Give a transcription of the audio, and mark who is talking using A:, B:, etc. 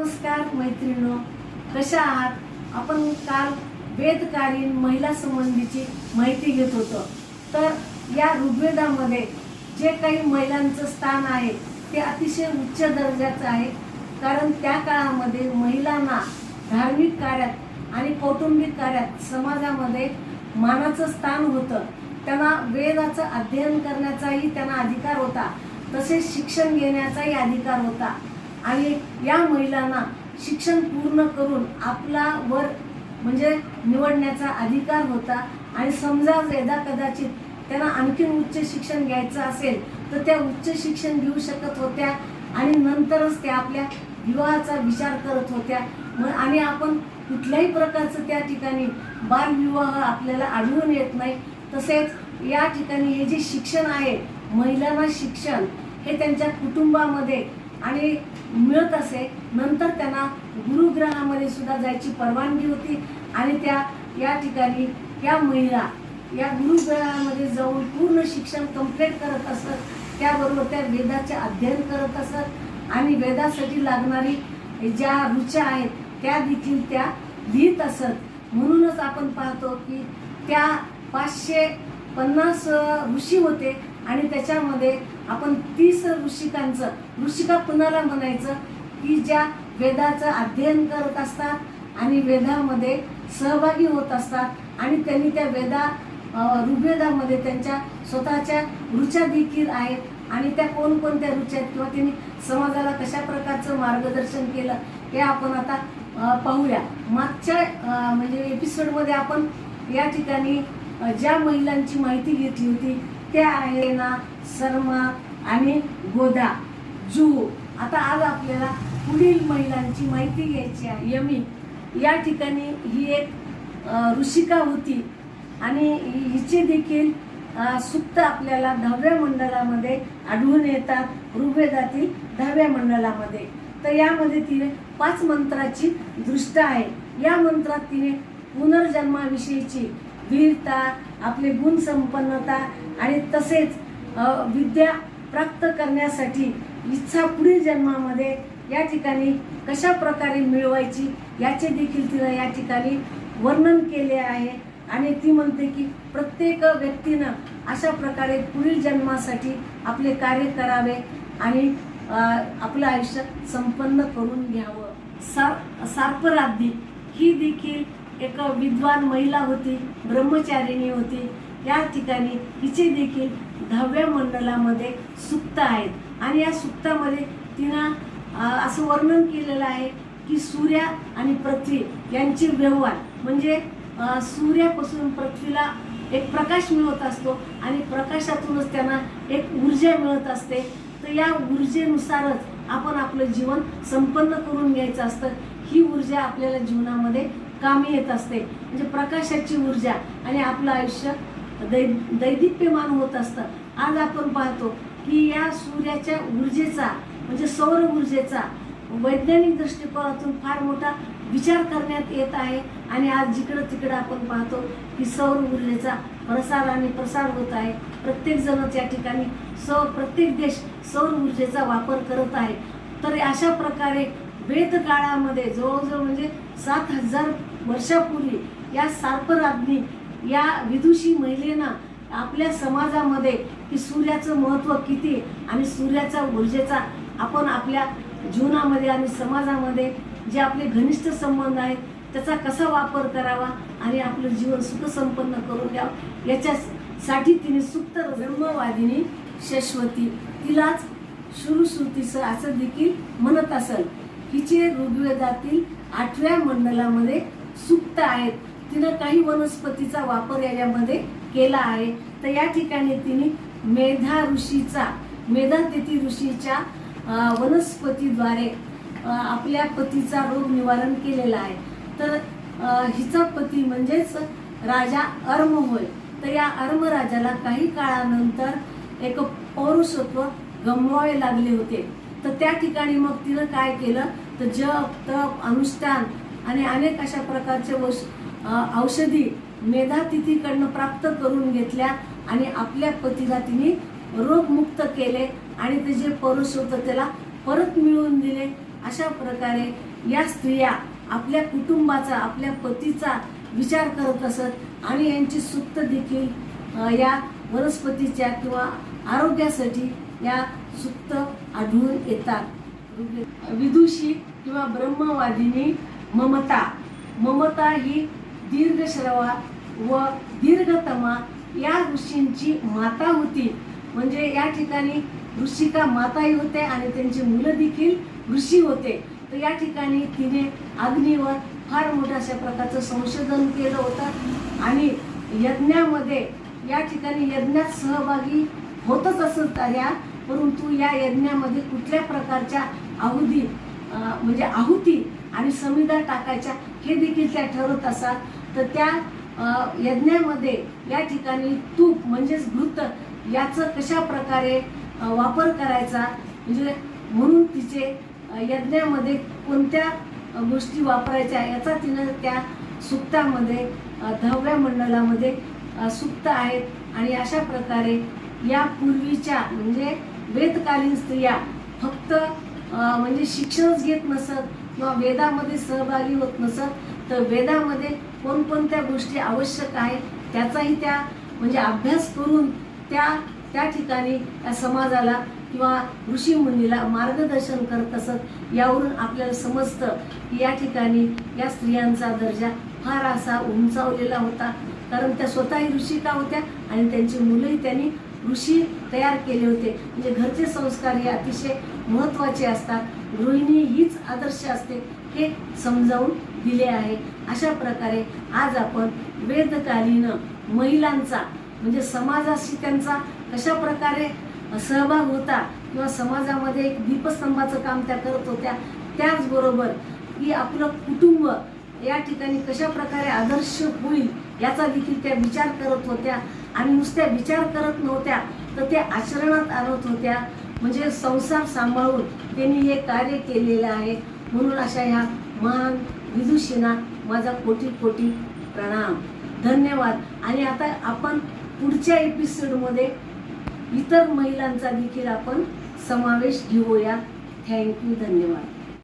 A: नमस्कार मैत्रिणो कशा आहात? आपण काल वेदकालीन महिला संबंधीची माहिती घेत होतो. तर या ऋग्वेदामध्ये जे काही महिलांचं स्थान आहे ते अतिशय उच्च दर्जाचं आहे. कारण त्या काळामध्ये महिलांना धार्मिक कार्यात आणि कौटुंबिक कार्यात समाजामध्ये मानाचं स्थान होतं. त्यांना वेदाचं अध्ययन करण्याचाही त्यांना अधिकार होता. तसेच शिक्षण घेण्याचाही अधिकार होता. आणि या महिलांना शिक्षण पूर्ण करून आपला वर म्हणजे निवडण्याचा अधिकार होता आणि समजा यदा कदाचित त्यांना आणखीन उच्च शिक्षण घ्यायचं असेल तर त्या उच्च शिक्षण घेऊ शकत होत्या आणि नंतरच त्या आपल्या विवाहाचा विचार करत होत्या. मग आणि आपण कुठल्याही प्रकारचं त्या ठिकाणी बालविवाह आपल्याला आढळून येत नाही. तसेच या ठिकाणी हे जे शिक्षण आहे महिलांना शिक्षण हे त्यांच्या कुटुंबामध्ये आणि मिळत असे नंतर त्यांना गुरुग्रहामध्ये सुद्धा जायची परवानगी होती. आणि त्या या ठिकाणी या महिला या गुरुग्रहामध्ये जाऊन पूर्ण शिक्षण कंप्लीट करत असत. त्याबरोबर त्या वेदाचे अध्ययन करत असत. आणि वेदासाठी लागणारी ज्या रुचा आहेत त्या देखील त्या लिहित असत. म्हणूनच आपण पाहतो की त्या पाचशे पन्नास ऋषी होते. आणि त्याच्यामध्ये आपण तीस ऋषिकांचं ऋषिका कुणाला म्हणायचं? की ज्या वेदाचं अध्ययन करत असतात आणि वेदामध्ये सहभागी होत असतात आणि त्यांनी त्या वेदा ऋग्वेदामध्ये त्यांच्या स्वतःच्या रुचा देखील आहेत आणि त्या कोणकोणत्या रुचा आहेत किंवा त्यांनी समाजाला कशा प्रकारचं मार्गदर्शन केलं हे आपण आता पाहूया. मागच्या म्हणजे एपिसोडमध्ये आपण या ठिकाणी ज्या महिलांची माहिती घेतली होती त्या आहे ना शर्मा आणि गोदा जू. आता आज आपल्याला पुढील महिलांची माहिती घ्यायची आहे. यमी. या ठिकाणी ही एक ऋषिका होती. आणि हिचे देखील सुप्त आपल्याला दहाव्या मंडळामध्ये आढळून येतात. ऋग्वेदातील दहाव्या मंडळामध्ये. तर यामध्ये तिने पाच मंत्राची दृष्ट आहे. या मंत्रात तिने पुनर्जन्माविषयीची वीरता आपले गुण संपन्नता आणि तसेच विद्या प्राप्त करण्यासाठी इच्छा पुढील जन्मामध्ये या ठिकाणी कशा प्रकारे मिळवायची याचे देखील तिला या ठिकाणी वर्णन केले आहे. आणि ती म्हणते की प्रत्येक व्यक्तीनं अशा प्रकारे पुढील जन्मासाठी आपले कार्य करावे आणि आपलं आयुष्य संपन्न करून घ्यावं. सार सार्पराधी ही देखील एक विद्वान महिला होती ब्रह्मचारिणी होती. या ठिकाणी हिचे देखील दहाव्या मंडलामध्ये सुक्त आहेत. आणि या सुक्तामध्ये तिनं असं वर्णन केलेलं आहे की सूर्या आणि पृथ्वी यांचे व्यवहार. म्हणजे सूर्यापासून पृथ्वीला एक प्रकाश मिळत असतो आणि प्रकाशातूनच त्यांना एक ऊर्जा मिळत असते. तर या ऊर्जेनुसारच आपण आपलं जीवन संपन्न करून घ्यायचं असतं. ही ऊर्जा आपल्याला जीवनामध्ये कामी येत असते. म्हणजे प्रकाशाची ऊर्जा आणि आपलं आयुष्य दै दैदिप्यमान होत असतं. आज आपण पाहतो की या सूर्याच्या ऊर्जेचा म्हणजे सौर ऊर्जेचा वैज्ञानिक दृष्टिकोनातून फार मोठा विचार करण्यात येत आहे. आणि आज जिकडं तिकडं आपण पाहतो की सौर ऊर्जेचा प्रसार आणि प्रसार होत आहे. प्रत्येकजणच या ठिकाणी सौ प्रत्येक देश सौर ऊर्जेचा वापर करत आहे. तर अशा प्रकारे वेद काळामध्ये जवळजवळ म्हणजे सात हजार वर्षापूर्वी या सार्पराज्ञी या विदुषी महिलेनं आपल्या समाजामध्ये की सूर्याचं महत्त्व किती आणि सूर्याचा ऊर्जेचा आपण आपल्या जीवनामध्ये आणि समाजामध्ये जे आपले घनिष्ठ संबंध आहेत त्याचा कसा वापर करावा आणि आपलं जीवन सुखसंपन्न करून द्यावं याच्यासाठी तिने सुप्त ब्रह्मवादिनी शश्वती तिलाच श्रुश्रुतीचं असं देखील म्हणत असेल. हिचे ऋग्वेदातील आठव्या मंडलामध्ये सुप्त आहेत. तिनं काही वनस्पतीचा वापर याच्यामध्ये केला आहे. तर या ठिकाणी तिने मेधा ऋषीचा मेधातिथी ऋषीच्या वनस्पतीद्वारे आपल्या पतीचा रोग निवारण केलेला आहे. तर हिचा पती म्हणजेच राजा अर्म होय तर या अर्म राजाला काही काळानंतर एक पौरुषत्व गमवावे लागले होते. तर त्या ठिकाणी मग तिनं काय केलं? तर जप तप अनुष्ठान आणि अनेक अशा प्रकारचे वस औषधी मेधातिथीकडनं प्राप्त करून घेतल्या आणि आपल्या पतीला तिने रोगमुक्त केले आणि ते जे पौरुष होतं त्याला परत मिळवून दिले. अशा प्रकारे या स्त्रिया आपल्या कुटुंबाचा आपल्या पतीचा विचार करत असत आणि यांची सुप्त देखील या वनस्पतीच्या किंवा आरोग्यासाठी या सुप्त आढळून येतात. विदुषी किंवा ब्रह्मवादिनी ममता. ममता ही दीर्घश्रवा व दीर्घतमा या ऋषींची माता होती. म्हणजे या ठिकाणी ऋषिका माताही होते आणि त्यांची मुलं देखील ऋषी होते. तर या ठिकाणी तिने अग्नीवर फार मोठ्या अशा प्रकारचं संशोधन केलं होतं आणि यज्ञामध्ये या ठिकाणी यज्ञात सहभागी होतच असत या परंतु या यज्ञामध्ये कुठल्या प्रकारच्या आहुती म्हणजे आहुती आणि समिधा टाकायच्या हे देखील त्या ठरवत असतात. तर त्या यज्ञामध्ये या ठिकाणी तूप म्हणजेच घृत याचं कशा प्रकारे वापर करायचा? म्हणजे म्हणून तिचे यज्ञामध्ये कोणत्या गोष्टी वापरायच्या याचा तिनं त्या सुक्तामध्ये अं, दहाव्या मंडलामध्ये सुक्त आहेत. आणि अशा प्रकारे या पूर्वीच्या म्हणजे वेदकालीन स्त्रिया फक्त म्हणजे शिक्षणच घेत नसत किंवा वेदामध्ये सहभागी होत नसत तर वेदामध्ये कोणकोणत्या गोष्टी आवश्यक आहेत त्याचाही त्या म्हणजे अभ्यास करून त्या त्या ठिकाणी त्या समाजाला किंवा ऋषी मुनीला मार्गदर्शन करत असत यावरून आपल्याला समजतं की या ठिकाणी या स्त्रियांचा दर्जा फार असा उंचावलेला होता. कारण त्या स्वतःही ऋषिका होत्या आणि त्यांची मुलंही त्यांनी ऋषी तयार केले होते. म्हणजे घरचे संस्कार हे अतिशय महत्त्वाचे असतात. गृहिणी हीच आदर्श असते हे समजावून दिले आहे. अशा प्रकारे आज आपण वेदकालीन महिलांचा म्हणजे समाजाशी त्यांचा कशा प्रकारे सहभाग होता किंवा समाजामध्ये एक दीपस्तंभाचं काम त्या करत होत्या त्याचबरोबर की आपलं कुटुंब या ठिकाणी कशा प्रकारे आदर्श होईल याचा देखील त्या विचार करत होत्या. आणि नुसत्या विचार करत नव्हत्या तर त्या आचरणात आणत होत्या. म्हणजे संसार सांभाळून त्यांनी हे कार्य केलेलं आहे. म्हणून अशा ह्या महान विदुषींना माझा कोटी कोटी प्रणाम. धन्यवाद. आणि आता आपण पुढच्या एपिसोडमध्ये इतर महिलांचा देखील आपण समावेश घेऊया. थँक्यू धन्यवाद.